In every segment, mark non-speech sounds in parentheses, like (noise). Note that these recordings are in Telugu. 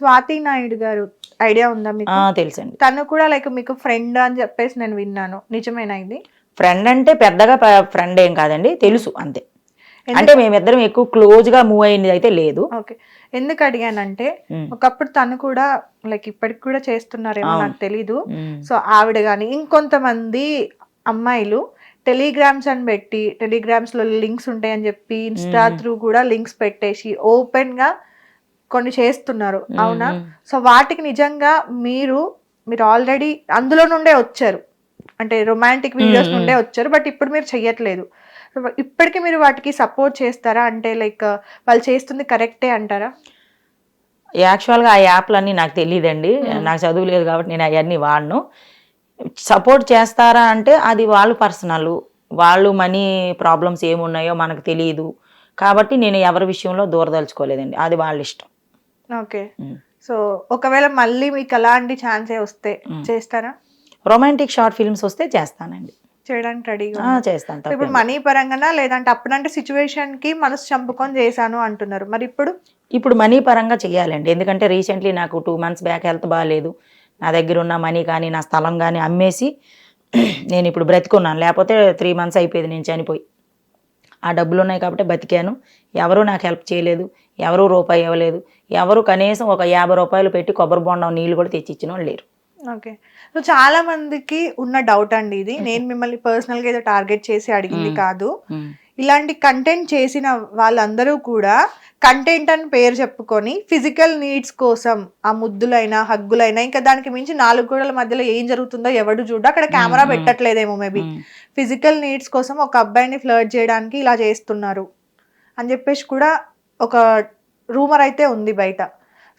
స్వాతి నాయుడు గారు ఐడియా ఉందా మీకు? తెలుసండి. తను కూడా లైక్ మీకు ఫ్రెండ్ అని చెప్పేసి నేను విన్నాను. నిజమేనా ఇది? ఫ్రెండ్ అంటే పెద్దగా ఫ్రెండ్ ఏం కాదండి తెలుసు అంతే. అంటే మేమిద్దరం ఎక్కువ క్లోజ్గా మూవ్ అయింది అయితే లేదు. ఓకే. ఎందుకు అడిగానంటే ఒకప్పుడు తను కూడా లైక్ ఇప్పటికి కూడా చేస్తున్నారేమో. నాకు తెలీదు. సో ఆవిడ కానీ ఇంకొంతమంది అమ్మాయిలు టెలిగ్రామ్స్ అని పెట్టి టెలిగ్రామ్స్లో లింక్స్ ఉంటాయని చెప్పి ఇన్స్టా. త్రూ కూడా లింక్స్ పెట్టేసి ఓపెన్గా కొన్ని చేస్తున్నారు. అవునా? సో వాటికి నిజంగా మీరు మీరు ఆల్రెడీ అందులో నుండే వచ్చారు. అంటే రొమాంటిక్ వీడియోస్. నుండే వచ్చారు బట్ ఇప్పుడు మీరు చెయ్యట్లేదు. ఇప్పటికి మీరు వాటికి సపోర్ట్ చేస్తారా? అంటే లైక్ వాళ్ళు చేస్తుంది కరెక్టే అంటారా? యాక్చువల్గా ఆ యాప్లన్నీ నాకు తెలియదండి. నాకు చదువు లేదు కాబట్టి నేను అవన్నీ వాడను. సపోర్ట్ చేస్తారా అంటే అది వాళ్ళు పర్సనల్. వాళ్ళు మనీ ప్రాబ్లమ్స్ ఏమున్నాయో మనకు తెలియదు కాబట్టి నేను ఎవరి విషయంలో దూరదలుచుకోలేదండి. అది వాళ్ళ ఇష్టం. ఓకే. సో ఒకవేళ మళ్ళీ మీకు అలాంటి ఛాన్సే వస్తే. చేస్తారా? రొమాంటిక్ షార్ట్ ఫిల్మ్స్ వస్తే చేస్తానండి. చేయడానికి రెడీగా. చేస్తాను ఇప్పుడు. మనీ పరంగానా లేదంటే అప్పుడంటే సిచ్యువేషన్కి మనసు చంపుకొని చేశాను అంటున్నారు. మరి ఇప్పుడు? ఇప్పుడు మనీ పరంగా చేయాలండి. ఎందుకంటే రీసెంట్లీ నాకు టూ మంత్స్ బ్యాక్ హెల్త్ బాగాలేదు. నా దగ్గర ఉన్న మనీ కానీ నా స్థలం కానీ అమ్మేసి (clears throat) నేను ఇప్పుడు బ్రతికున్నాను. లేకపోతే త్రీ మంత్స్ అయిపోయింది నేను చనిపోయి. ఆ డబ్బులు ఉన్నాయి కాబట్టి బతికాను. ఎవరూ నాకు హెల్ప్ చేయలేదు. ఎవరూ రూపాయి ఇవ్వలేదు. ఎవరు కనీసం ఒక యాభై రూపాయలు పెట్టి కొబ్బరి బొండం నీళ్ళు కూడా తెచ్చి ఇచ్చిన వాళ్ళు లేరు. ఓకే. సో చాలా మందికి ఉన్న డౌట్ అండి ఇది. నేను మిమ్మల్ని పర్సనల్గా ఏదో టార్గెట్ చేసి అడిగింది. కాదు. ఇలాంటి కంటెంట్ చేసిన వాళ్ళందరూ కూడా కంటెంట్ అని పేరు చెప్పుకొని ఫిజికల్ నీడ్స్ కోసం ఆ ముద్దులైనా హగ్గులైనా ఇంకా దానికి మించి నాలుగు గోడల మధ్యలో ఏం జరుగుతుందో ఎవడు చూడ. అక్కడ కెమెరా. పెట్టట్లేదేమో మేబీ. ఫిజికల్ నీడ్స్ కోసం ఒక అబ్బాయిని ఫ్లర్ట్ చేయడానికి ఇలా చేస్తున్నారు అని చెప్పేసి కూడా ఒక రూమర్ అయితే ఉంది బయట.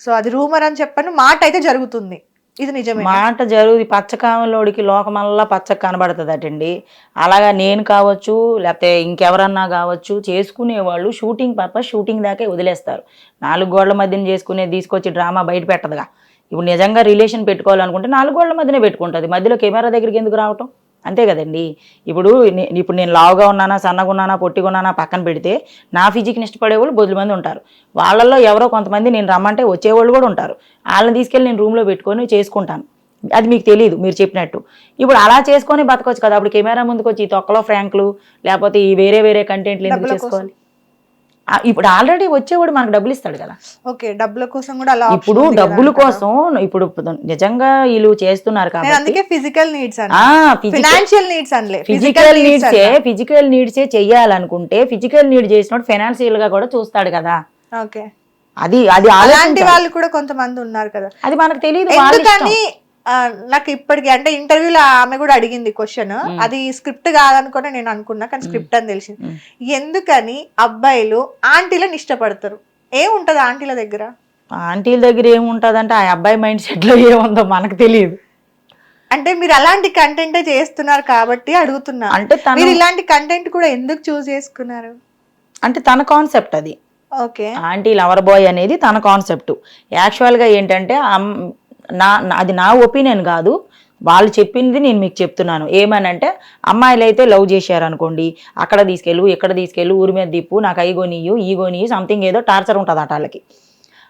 సో అది రూమర్ అని చెప్పను మాట అయితే జరుగుతుంది. ఇది నిజమే మాట జరుగు పచ్చకామలోడికి లోకమల్లా పచ్చ కనబడుతుందటండి. అలాగా నేను కావచ్చు లేకపోతే ఇంకెవరన్నా కావచ్చు చేసుకునేవాళ్ళు షూటింగ్ పర్పస్ షూటింగ్ దాకే వదిలేస్తారు. నాలుగు గోడల మధ్యన చేసుకునే తీసుకొచ్చి డ్రామా బయట పెట్టదుగా. ఇప్పుడు నిజంగా రిలేషన్ పెట్టుకోవాలనుకుంటే నాలుగు గోడల మధ్యనే పెట్టుకుంటుంది. మధ్యలో కెమెరా దగ్గరికి ఎందుకు రావటం? అంతే కదండి. ఇప్పుడు ఇప్పుడు నేను లావుగా ఉన్నానా సన్నగా ఉన్నానా పొట్టిగా ఉన్నానా పక్కన పెడితే నా ఫిజిక్ని ఇష్టపడే వాళ్ళు బొద్దుల మంది ఉంటారు. వాళ్ళల్లో ఎవరో కొంతమంది నేను రమ్మంటే వచ్చేవాళ్ళు కూడా ఉంటారు. వాళ్ళని తీసుకెళ్ళి నేను రూమ్లో పెట్టుకొని చేసుకుంటాను. అది మీకు తెలియదు మీరు చెప్పినట్టు. ఇప్పుడు అలా చేసుకొని బతకొచ్చు కదా అప్పుడు కెమెరా ముందుకు వచ్చి ఈ తొక్కలో ఫ్రాంక్లు లేకపోతే ఈ వేరే వేరే కంటెంట్లు ఎందుకు. చేసుకోవాలి? ఇప్పుడు ఆల్రెడీ వచ్చేవాడు మనకు డబ్బులు ఇస్తాడు కదా. ఓకే డబ్బుల కోసం కూడా అలా ఇప్పుడు డబ్బుల? కోసం ఇప్పుడు నిజంగా వీళ్ళు చేస్తున్నారు నేను కాబట్టి అందుకే ఫిజికల్ నీడ్స్ ఫినాన్షియల్ నీడ్స్ అనలే. ఫిజికల్ నీడ్సే ఫిజికల్ నీడ్సే చెయ్యాలనుకుంటే ఫిజికల్ నీడ్ చేసినప్పుడు ఫైనాన్షియల్గా కూడా చూస్తాడు కదా. ఓకే. అది అది అలాంటి. వాళ్ళు కూడా కొంతమంది ఉన్నారు కదా. అది మనకు తెలియదు. ఎందుకని నాకు ఇప్పటికి అంటే ఇంటర్వ్యూలో ఆమె కూడా అడిగింది క్వశ్చన్ అది స్క్రిప్ట్ కాదనుకుని నేను అనుకున్నా కానీ స్క్రిప్ట్ అని తెలిసింది. ఎందుకని అబ్బాయిలు ఆంటీలను ఇష్టపడతారు? ఏముంటది ఆంటీల దగ్గర? ఆంటీల దగ్గర ఏముంటదంటే ఆ అబ్బాయి మైండ్ సెట్లో ఏముందో మనకు తెలియదు. అంటే మీరు అలాంటి కంటెంట్ చేస్తున్నారు కాబట్టి అడుగుతున్నా. అంటే మీరు ఇలాంటి కంటెంట్ కూడా ఎందుకు చూస్ చేసుకున్నారు? అంటే తన కాన్సెప్ట్ అది. ఓకే. ఆంటీ లవర్ బాయ్ అనేది తన కాన్సెప్ట్ యాక్చువల్గా ఏంటంటే నా అది నా ఒపీనియన్ కాదు. వాళ్ళు చెప్పింది నేను మీకు చెప్తున్నాను. ఏమనంటే అమ్మాయిలు అయితే లవ్ చేశారనుకోండి అక్కడ తీసుకెళ్ళు ఇక్కడ తీసుకెళ్ళు ఊరి మీద దిప్పు నాకు అయి కొనియు ఈ కొనియు సంథింగ్ ఏదో టార్చర్ ఉంటుంది అట వాళ్ళకి.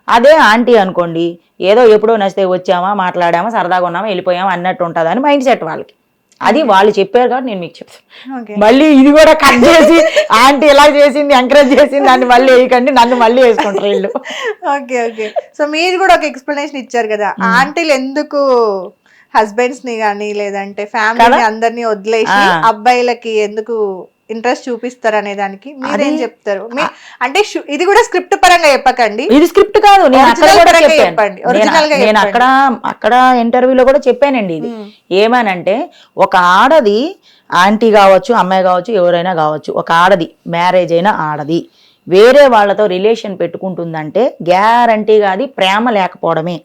అదే ఆంటీ అనుకోండి ఏదో ఎప్పుడో నచ్చితే వచ్చామా మాట్లాడామా సరదాగా ఉన్నామా వెళ్ళిపోయామా అన్నట్టు ఉంటుంది అని మైండ్ సెట్ వాళ్ళకి. అది వాళ్ళు చెప్పారు కాబట్టి నేను మీకు చెప్తాను. మళ్ళీ ఇది కూడా కట్ చేసి ఆంటీ ఇలా చేసింది ఎంకరేజ్ చేసింది దాన్ని మళ్ళీ వేయకండి నన్ను మళ్ళీ వేసుకుంటారు వీళ్ళు. Okay okay. సో మీరు కూడా ఒక ఎక్స్ప్లెనేషన్ ఇచ్చారు కదా ఆంటీలు ఎందుకు హస్బెండ్స్ని గానీ లేదంటే ఫ్యామిలీ అందరినీ వదిలేసి. అబ్బాయిలకి ఎందుకు ఇంట్రెస్ట్ చూపిస్తారు అనే దానికి మీరేం చెప్తారు? అంటే ఇది కూడా స్క్రిప్ట్ పరంగా చెప్పకండి. ఇది స్క్రిప్ట్ కాదు నేను అక్కడ చెప్పండి. నేను-. అక్కడ అక్కడ ఇంటర్వ్యూలో కూడా చెప్పానండి ఇది. మ్మ్. ఏమనంటే ఒక ఆడది ఆంటీ కావచ్చు అమ్మాయి కావచ్చు ఎవరైనా కావచ్చు ఒక ఆడది మ్యారేజ్ అయిన ఆడది వేరే వాళ్ళతో రిలేషన్ పెట్టుకుంటుందంటే గ్యారంటీగా అది ప్రేమ లేకపోవడమే.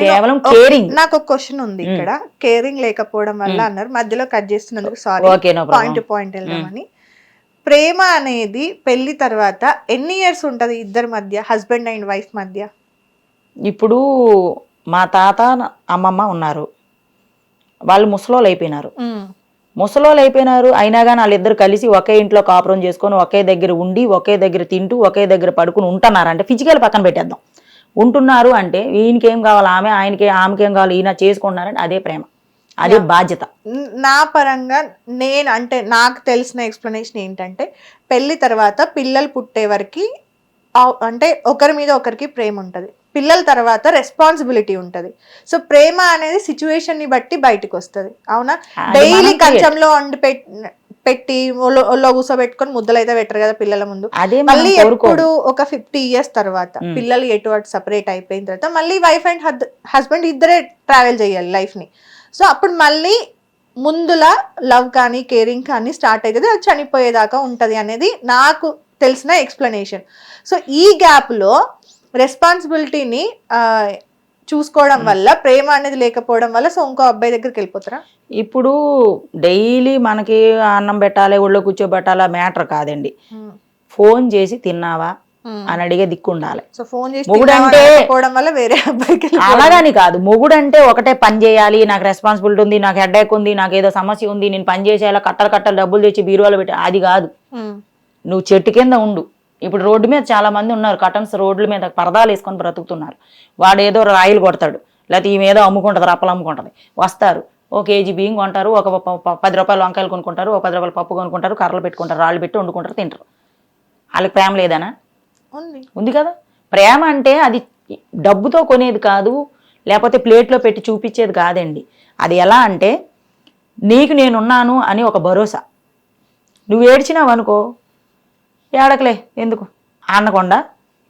కేవలం caring. నాకు ఒక క్వశ్చన్ ఉంది ఇక్కడ. కేరింగ్ లేకపోవడం వల్ల అన్నారు. మధ్యలో కట్ చేస్తున్నందుకు సారీ పాయింట్ పాయింట్ వెళ్దామని. ప్రేమ అనేది పెళ్ళి తర్వాత ఎన్ని ఇయర్స్ ఉంటది ఇద్దరి మధ్య హస్బెండ్ అండ్ వైఫ్ మధ్య? ఇప్పుడు మా తాత అమ్మమ్మ ఉన్నారు. వాళ్ళు ముసలోళ్ళు అయిపోయినారు. ముసలోళ్ళు అయిపోయినారు. అయినా కానీ వాళ్ళిద్దరు కలిసి ఒకే ఇంట్లో కాపురం చేసుకొని ఒకే దగ్గర ఉండి ఒకే దగ్గర తింటూ ఒకే దగ్గర పడుకుని ఉంటున్నారు. అంటే ఫిజికల్ పక్కన పెట్టేద్దాం. ఉంటున్నారు అంటే ఈయనకేం కావాలి? ఆమె ఆయనకి ఆమెకేం కావాలి? ఈయన చేసుకుంటున్నారంటే అదే ప్రేమ. అదే బాధ్యత. న- పరంగా నేను అంటే నాకు తెలిసిన ఎక్స్ప్లెనేషన్ ఏంటంటే పెళ్ళి తర్వాత పిల్లలు పుట్టే వరకు అంటే ఒకరి మీద ఒకరికి ప్రేమ ఉంటుంది. పిల్లల తర్వాత రెస్పాన్సిబిలిటీ ఉంటుంది. సో ప్రేమ అనేది సిచ్యువేషన్ని బట్టి బయటకు వస్తుంది అవునా డైలీ కంచంలో వండి పెట్- పెట్టి ఒళ్ళో కూర్చోబెట్టుకొని ముద్దలు అయితే పెట్టరు కదా పిల్లల ముందు మళ్ళీ. ఎప్పుడు ఒక ఫిఫ్టీ ఇయర్స్ తర్వాత. పిల్లలు ఎటు అటు సపరేట్ అయిపోయిన తర్వాత మళ్ళీ వైఫ్ అండ్ హస్బెండ్ ఇద్దరే ట్రావెల్ చేయాలి లైఫ్ని సో అప్పుడు మళ్ళీ ముందులా లవ్ కానీ కేరింగ్ కానీ స్టార్ట్ అవుతుంది అది చనిపోయేదాకా ఉంటది అనేది నాకు తెలిసిన ఎక్స్ప్లెనేషన్ సో ఈ గ్యాప్లో రెస్పాన్సిబిలిటీని చూసుకోవడం వల్ల ప్రేమ అనేది లేకపోవడం వల్ల సో ఇంకో అబ్బాయి దగ్గరికి వెళ్ళిపోతారా? ఇప్పుడు డైలీ మనకి అన్నం పెట్టాలి ఒళ్ళో కూర్చోబెట్టాలా మ్యాటర్ కాదండి. ఫోన్ చేసి తిన్నావా అని అడిగే దిక్కు ఉండాలి సో ఫోన్ చేసి మొగుడంటే- పోవడం వల్ల వేరే అబ్బాయికి వెళ్ళిపోవడం. అలాగని కాదు మొగుడు అంటే ఒకటే పని చేయాలి నాకు రెస్పాన్సిబిలిటీ ఉంది నాకు హెడ్ఏక్ ఉంది నాకు ఏదో సమస్య ఉంది నేను పని చేసేయాలి కట్టలు కట్టలు డబ్బులు తెచ్చి బీరువాలో పెట్టి అది కాదు. నువ్వు చెట్టు కింద ఉండు. ఇప్పుడు రోడ్డు మీద చాలా మంది ఉన్నారు. కటన్స్ రోడ్ల మీద పరదాలు వేసుకొని బ్రతుకుతున్నారు. వాడు ఏదో రాయిలు కొడతాడు. లేకపోతే ఈమె ఏదో అమ్ముకుంటుంది రప్పలు అమ్ముకుంటుంది. వస్తారు. ఓ కేజీ బియ్యం కొంటారు ఒక పది రూపాయలు వంకాయలు కొనుక్కుంటారు ఒక పది రూపాయలు పప్పు కొనుక్కుంటారు కర్రలు పెట్టుకుంటారు రాళ్ళు పెట్టి వండుకుంటారు తింటారు. వాళ్ళకి ప్రేమ లేదనా? ఉంది. ఉంది కదా? ప్రేమ అంటే అది డబ్బుతో కొనేది కాదు లేకపోతే ప్లేట్లో పెట్టి చూపించేది కాదండి. అది ఎలా అంటే నీకు నేనున్నాను అని ఒక భరోసా. నువ్వు ఏడ్చినావు అనుకో ఏడకలే ఎందుకు? అనకుండా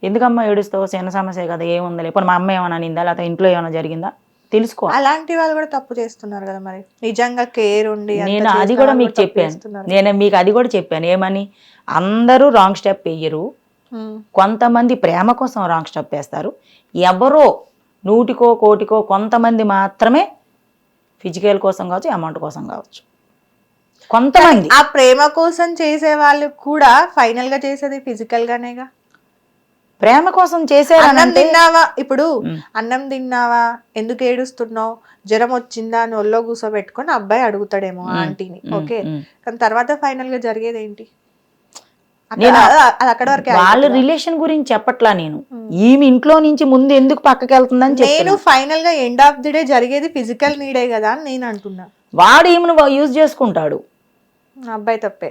ఎందుకమ్మా ఏడుస్తావు? చిన్న సమస్య కదా ఏముందిలే. ఇప్పుడు మా అమ్మ ఏమైనా అనిందా లేకపోతే ఇంట్లో ఏమైనా జరిగిందా? తెలుసుకో. అలాంటి వాళ్ళు కూడా తప్పు చేస్తున్నారు కదా మరి. నిజంగా కేర్ ఉండి నేను అది కూడా మీకు చెప్పాను. నేను మీకు అది కూడా చెప్పాను. ఏమని? అందరూ రాంగ్ స్టెప్ వేయరు. కొంతమంది ప్రేమ కోసం రాంగ్ స్టెప్ వేస్తారు. ఎవరో నూటికో కోటికో కొంతమంది మాత్రమే ఫిజికల్ కోసం కావచ్చు అమౌంట్ కోసం కావచ్చు. కొంతమంది. ఆ ప్రేమ కోసం చేసే వాళ్ళు కూడా ఫైనల్గా చేసేది ఫిజికల్ గానేగా? ప్రేమ కోసం అన్నం చేసేయాలంటే తిన్నావా? ఇప్పుడు. అన్నం తిన్నావా? ఎందుకు ఏడుస్తున్నావు? జ్వరం వచ్చిందా? అని ఒళ్ళో కూర్చోబెట్టుకొని అబ్బాయి అడుగుతాడేమో ఆంటీని. ఓకే. కానీ తర్వాత ఫైనల్గా జరిగేది ఏంటి? అక్కడ- వరకే వాళ్ళ? రిలేషన్ గురించి చెప్పట్లా నేను. ఈమె ఇంట్లో నుంచి ముందు ఎందుకు పక్కకి వెళ్తుందని నేను ఫైనల్గా ఎండ్ ఆఫ్ ది డే జరిగేది ఫిజికల్ నీడే కదా అని నేను అంటున్నా. వాడు ఈమెను యూజ్ చేసుకుంటాడు. అబ్బాయి తప్పే.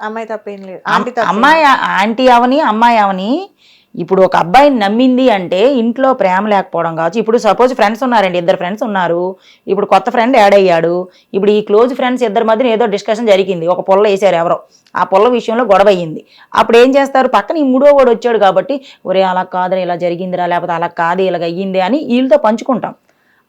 అమ్మాయి తప్పేం లేదు. ఆంటీ తప్పే అమ్మాయి ఆంటీ అవని అమ్మాయి అవని ఇప్పుడు ఒక అబ్బాయిని నమ్మింది అంటే ఇంట్లో ప్రేమ లేకపోవడం కావచ్చు. ఇప్పుడు సపోజ్ ఫ్రెండ్స్ ఉన్నారండి ఇద్దరు ఫ్రెండ్స్ ఉన్నారు. ఇప్పుడు కొత్త ఫ్రెండ్ యాడ్ అయ్యాడు. ఇప్పుడు ఈ క్లోజ్ ఫ్రెండ్స్ ఇద్దరి మధ్యన ఏదో డిస్కషన్ జరిగింది. ఒక పొల్ల వేసారు ఎవరో. ఆ పొల్ల విషయంలో గొడవ అయ్యింది. అప్పుడు ఏం చేస్తారు? పక్కన ఈ మూడో వాడు వచ్చాడు కాబట్టి ఒరే అలా కాదని ఇలా జరిగిందిరా లేకపోతే అలా కాదు ఇలాగ అయ్యింది అని వీళ్ళతో పంచుకుంటాం.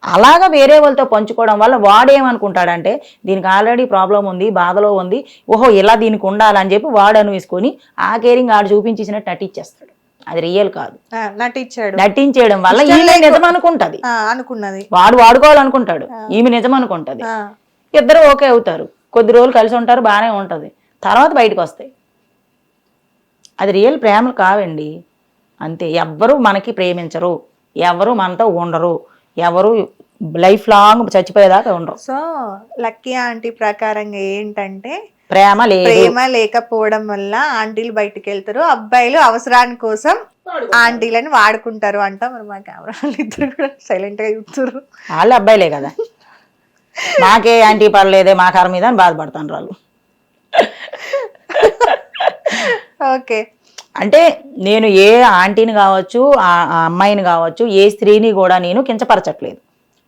అలాగా వేరే వాళ్ళతో పంచుకోవడం వల్ల వాడేమనుకుంటాడంటే దీనికి ఆల్రెడీ ప్రాబ్లం ఉంది బాధలో ఉంది ఓహో ఇలా దీనికి ఉండాలని చెప్పి వాడు అనువేసుకొని ఆ కేరింగ్ ఆడు చూపించేసినట్టు నటించేస్తాడు. అది రియల్ కాదు. నటించాడు. నటించేయడం వల్ల ఈమె నిజం అనుకుంటది అనుకున్నది. వాడు వాడుకోవాలనుకుంటాడు. ఈమె నిజం అనుకుంటది ఇద్దరు ఓకే అవుతారు. కొద్ది రోజులు కలిసి ఉంటారు బాగానే ఉంటది. తర్వాత బయటకు వస్తాయి. అది రియల్ ప్రేమలు కావండి. అంతే. ఎవ్వరు మనకి ప్రేమించరు. ఎవరు మనతో ఉండరు. ఎవరు లైఫ్ లాంగ్ చచ్చిపోయేదాకా ఉండరు. సో లక్కీ ఆంటీ ప్రకారంగా ఏంటంటే ప్రేమ లేదు. ప్రేమ లేకపోవడం వల్ల ఆంటీలు బయటికి వెళ్తారు అబ్బాయిలు అవసరాని కోసం ఆంటీలని వాడుకుంటారు అంట. మరి మా కెమెరా వాళ్ళు ఇద్దరు కూడా సైలెంట్గా చూస్తారు. వాళ్ళు అబ్బాయిలే కదా. మాకే యాంటీ పడలేదే మా కారం మీద బాధపడతాను వాళ్ళు ఓకే. అంటే నేను ఏ ఆంటీని కావచ్చు ఆ అమ్మాయిని కావచ్చు ఏ స్త్రీని కూడా నేను కించపరచట్లేదు.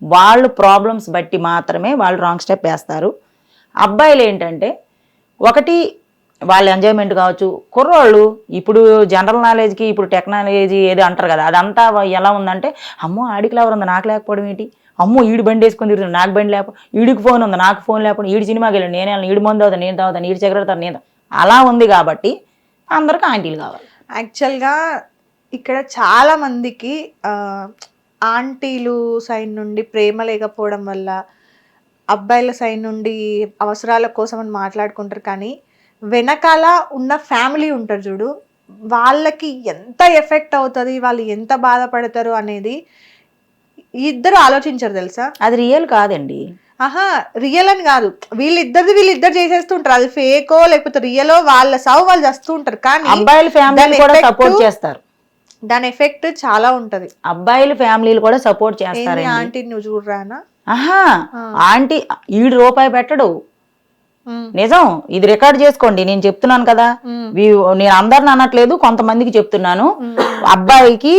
వాళ్ళు ప్రాబ్లమ్స్ బట్టి మాత్రమే వాళ్ళు రాంగ్ స్టెప్ వేస్తారు. అబ్బాయిలు ఏంటంటే ఒకటి వాళ్ళ ఎంజాయ్మెంట్ కావచ్చు కుర్రోళ్ళు ఇప్పుడు జనరల్ నాలెడ్జ్కి ఇప్పుడు టెక్నాలజీ ఏది అంటారు కదా అదంతా ఎలా ఉందంటే అమ్మో ఆడికి ఎవరు ఉంది నాకు లేకపోవడం ఏంటి? అమ్మో ఈడు బండి వేసుకొని తిరుగుతుంది నాకు బండి లేకపో ఈడికి ఫోన్ ఉంది నాకు ఫోన్ లేకపోతే ఈడు సినిమాకి వెళ్ళాను నేను వెళ్ళను, ఈడు మందు అవుతాను నేను తాగుతాను ఈడు చెగరతాను నేను అలా ఉంది కాబట్టి అందరికి ఆంటీలు కావాలి. యాక్చువల్గా ఇక్కడ చాలా మందికి ఆంటీలు సైడ్ నుండి ప్రేమ లేకపోవడం వల్ల అబ్బాయిల సైడ్ నుండి అవసరాల కోసం అని మాట్లాడుకుంటారు. కానీ వెనకాల ఉన్న ఫ్యామిలీ ఉంటారు చూడు వాళ్ళకి ఎంత ఎఫెక్ట్ అవుతుంది వాళ్ళు ఎంత బాధపడతారు అనేది ఇద్దరు ఆలోచించరు తెలుసా? అది రియల్ కాదండి. ఆహా రియల్ అని కాదు. వీళ్ళిద్దరిది వీళ్ళిద్దరు చేసేస్తుంటారు. అది ఫేకో లేకపోతే రియలో వాళ్ళ సావు వాళ్ళు చేస్తూ ఉంటారు కానీ అబ్బాయిల ఫ్యామిలీ కూడా సపోర్ట్ చేస్తారు. దాని ఎఫెక్ట్ చాలా ఉంటది. అబ్బాయిల ఫ్యామిలీలు కూడా సపోర్ట్ ఏంది చేస్తారండి. ఆంటీ నువ్వు చూడరానా? ఆహా. ఆంటీ ఈడు రూపాయి పెట్టడు. నిజం ఇది రికార్డ్ చేసుకోండి. నేను చెప్తున్నాను కదా. నేను అందరిని అనట్లేదు కొంతమందికి చెప్తున్నాను. అబ్బాయికి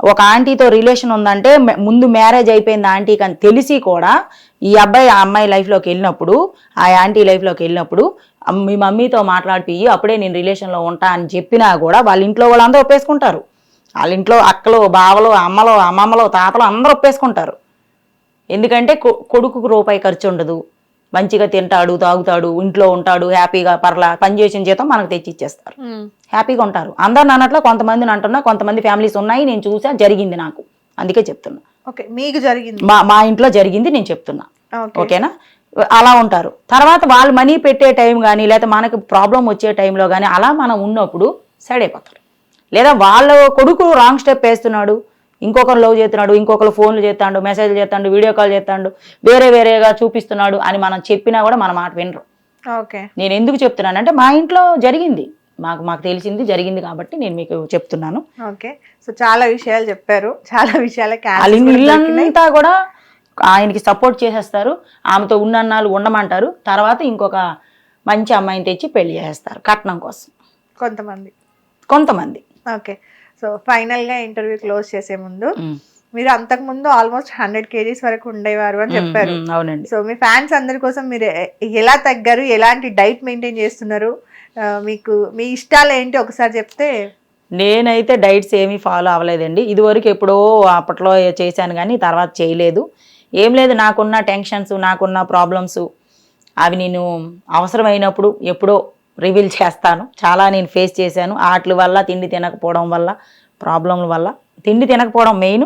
ఒక ఆంటీతో రిలేషన్ ఉందంటే ముందు మ్యారేజ్ అయిపోయింది ఆంటీకి అని తెలిసి కూడా ఈ అబ్బాయి ఆ అమ్మాయి లైఫ్లోకి వెళ్ళినప్పుడు ఆ ఆంటీ లైఫ్లోకి వెళ్ళినప్పుడు మీ మమ్మీతో మాట్లాడిపోయి అప్పుడే నేను రిలేషన్లో ఉంటా అని చెప్పినా కూడా వాళ్ళ ఇంట్లో వాళ్ళందరూ ఒప్పేసుకుంటారు. వాళ్ళ ఇంట్లో అక్కలు బావలు అమ్మలు అమ్మమ్మలు తాతలు అందరూ ఒప్పేసుకుంటారు. ఎందుకంటే కొ- రూపాయి ఖర్చు ఉండదు. మంచిగా తింటాడు తాగుతాడు ఇంట్లో ఉంటాడు హ్యాపీగా పర్లా పని చేసిన జీతం మనకు తెచ్చి ఇచ్చేస్తారు. హ్యాపీగా ఉంటారు. అందరిని అన్నట్లు కొంతమందిని అంటున్నా కొంతమంది ఫ్యామిలీస్ ఉన్నాయి నేను చూసా జరిగింది నాకు. అందుకే చెప్తున్నా. ఓకే మీకు జరిగింది. మా మా ఇంట్లో జరిగింది నేను చెప్తున్నా. ఓకే. ఓకేనా? అలా ఉంటారు. తర్వాత వాళ్ళు మనీ పెట్టే టైం కానీ లేదా మనకు ప్రాబ్లం వచ్చే టైంలో కానీ అలా మనం ఉన్నప్పుడు సైడ్ అయిపోతారు. లేదా వాళ్ళ కొడుకు రాంగ్ స్టెప్ వేస్తున్నాడు ఇంకొకరు లవ్ చేస్తున్నాడు ఇంకొకరు ఫోన్లు చేస్తాడు మెసేజ్లు చేస్తాడు వీడియో కాల్ చేస్తాడు వేరే వేరేగా చూపిస్తున్నాడు అని మనం చెప్పినా కూడా మన మాట వినరు. ఓకే. నేను ఎందుకు చెప్తున్నానంటే మా ఇంట్లో జరిగింది. మాకు మాకు తెలిసింది జరిగింది కాబట్టి నేను మీకు చెప్తున్నాను. ఓకే. సో చాలా విషయాలు చెప్పారు. చాలా విషయాల ఇల్లంతా కూడా ఆయనకి సపోర్ట్ చేసేస్తారు. ఆమెతో ఉన్నన్నాళ్ళు ఉండమంటారు. తర్వాత ఇంకొక మంచి అమ్మాయిని తెచ్చి పెళ్ళి చేసేస్తారు కట్నం కోసం. కొంతమంది. కొంతమంది. ఓకే. సో ఫైనల్గా ఇంటర్వ్యూ క్లోజ్ చేసే ముందు మీరు అంతకు ముందు ఆల్మోస్ట్ హండ్రెడ్ కేజీస్ వరకు ఉండేవారు అని చెప్పారు. అవునండి. సో మీ ఫ్యాన్స్ అందరి కోసం మీరు ఎలా తగ్గారు? ఎలాంటి డైట్ మెయింటైన్ చేస్తున్నారు? మీకు మీ ఇష్టాలు ఏంటి? ఒకసారి చెప్తే. నేనైతే డైట్స్ ఏమీ ఫాలో అవ్వలేదండి. ఇదివరకు ఎప్పుడో అప్పట్లో చేశాను కానీ తర్వాత చేయలేదు. ఏం లేదు నాకున్న టెన్షన్స్ నాకున్న ప్రాబ్లమ్స్ అవి నేను అవసరమైనప్పుడు ఎప్పుడో రివీల్ చేస్తాను. చాలా నేను ఫేస్ చేశాను. వాటి వల్ల తిండి తినకపోవడం వల్ల ప్రాబ్లంల వల్ల. తిండి తినకపోవడం మెయిన్.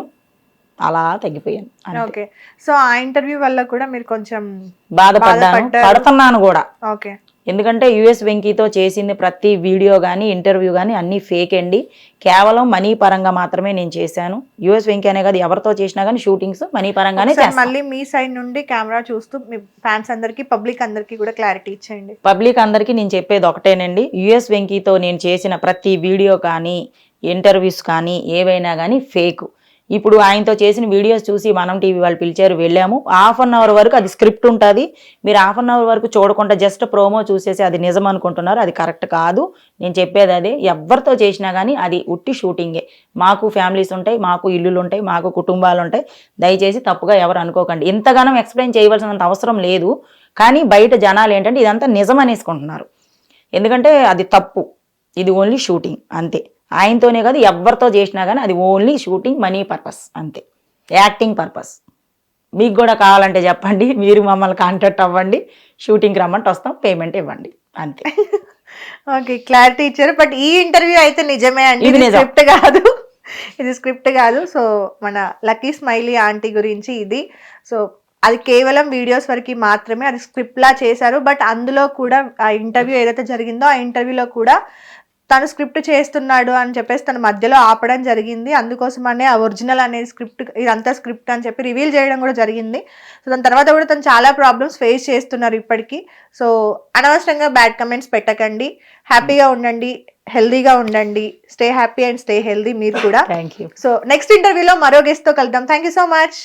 అలా తగ్గిపోయాను. ఓకే. సో ఆ ఇంటర్వ్యూ వల్ల కూడా మీరు కొంచెం బాధపడ్డాను. పడుతున్నాను కూడా. ఓకే. ఎందుకంటే యుఎస్ వెంకీతో చేసింది ప్రతి వీడియో కానీ ఇంటర్వ్యూ కానీ అన్నీ ఫేక్ అండి. కేవలం మనీ పరంగా మాత్రమే నేను చేశాను. యుఎస్ వెంకీ అనే కాదు ఎవరితో చేసినా కానీ షూటింగ్స్ మనీ పరంగానే మళ్ళీ మీ సైడ్ నుండి కెమెరా చూస్తూ మీ ఫ్యాన్స్ అందరికి పబ్లిక్ అందరికి కూడా క్లారిటీ ఇచ్చేయండి. పబ్లిక్ అందరికీ నేను చెప్పేది ఒకటేనండి. యుఎస్ వెంకీతో నేను చేసిన ప్రతి వీడియో కానీ ఇంటర్వ్యూస్ కానీ ఏవైనా కానీ ఫేక్ ఇప్పుడు ఆయనతో చేసిన వీడియోస్ చూసి మనం టీవీ వాళ్ళు పిలిచారు వెళ్ళాము. హాఫ్ అన్ అవర్ వరకు అది స్క్రిప్ట్ ఉంటుంది. మీరు హాఫ్ అన్ అవర్ వరకు చూడకుండా జస్ట్ ప్రోమో చూసేసి అది నిజం అనుకుంటున్నారు అది కరెక్ట్ కాదు. నేను చెప్పేది అదే ఎవరితో చేసినా కానీ అది ఉట్టి షూటింగే మాకు ఫ్యామిలీస్ ఉంటాయి మాకు ఇల్లులు ఉంటాయి మాకు కుటుంబాలు ఉంటాయి. దయచేసి తప్పుగా ఎవరు అనుకోకండి. ఇంతగానం ఎక్స్ప్లెయిన్ చేయవలసినంత అవసరం లేదు. కానీ బయట జనాలు ఏంటంటే ఇదంతా నిజం అనేసుకుంటున్నారు. ఎందుకంటే అది తప్పు. ఇది ఓన్లీ షూటింగ్ అంతే. ఆయనతోనే కాదు ఎవరితో చేసినా కానీ అది ఓన్లీ షూటింగ్ మనీ పర్పస్ అంతే. యాక్టింగ్ పర్పస్ మీకు కూడా కావాలంటే చెప్పండి మీరు మమ్మల్ని కాంటాక్ట్ అవ్వండి షూటింగ్కి రమ్మంటే వస్తాం పేమెంట్ ఇవ్వండి అంతే. (laughs) ఓకే క్లారిటీ ఇచ్చారు. బట్ ఈ ఇంటర్వ్యూ అయితే నిజమే అండి. స్క్రిప్ట్ కాదు. (laughs) ఇది స్క్రిప్ట్ కాదు. సో మన లక్కీ స్మైలీ ఆంటీ గురించి ఇది. సో అది కేవలం వీడియోస్ వరకు మాత్రమే అది స్క్రిప్ట్ లా చేశారు. బట్ అందులో కూడా ఆ ఇంటర్వ్యూ ఏదైతే జరిగిందో ఆ ఇంటర్వ్యూలో కూడా తను స్క్రిప్ట్ చేస్తున్నాడు అని చెప్పేసి తన మధ్యలో ఆపడం జరిగింది. అందుకోసమనే ఆ ఒరిజినల్ అనేది స్క్రిప్ట్ ఇదంతా స్క్రిప్ట్ అని చెప్పి రివీల్ చేయడం కూడా జరిగింది. సో దాని తర్వాత కూడా తను చాలా ప్రాబ్లమ్స్ ఫేస్ చేస్తున్నారు ఇప్పటికీ. సో అనవసరంగా బ్యాడ్ కమెంట్స్ పెట్టకండి. హ్యాపీగా ఉండండి. హెల్దీగా ఉండండి. Stay happy and stay healthy మీరు కూడా. థ్యాంక్ యూ సో నెక్స్ట్ ఇంటర్వ్యూలో మరో guest తో కలుద్దాం. Thank you so much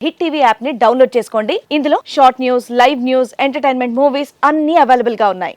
Hit TV యాప్ని డౌన్లోడ్ చేసుకోండి. ఇందులో short news live news entertainment movies అన్ని అవైలబుల్గా ఉన్నాయి.